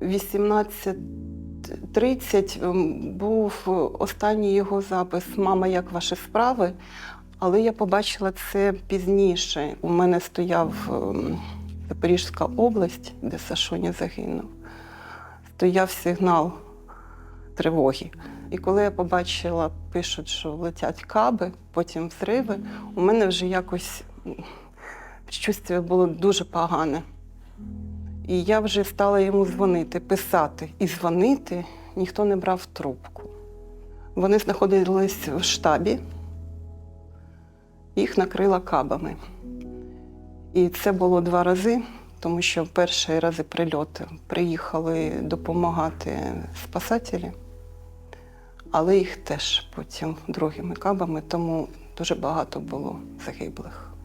18.30 ем, був останній його запис Мама, як ваші справи? Але я побачила це пізніше. У мене стояв ем, Запорізька область, де Сашоня загинув. Стояв сигнал тривоги. І коли я побачила, пишуть, що летять каби, потім взриви, у мене вже якось чувство було дуже погане. І я вже стала йому дзвонити, писати. І дзвонити ніхто не брав трубку. Вони знаходились в штабі, їх накрила кабами. І це було два рази, тому що перші рази прильоти приїхали допомагати спасателі, але їх теж потім другими кабами, тому дуже багато було загиблих.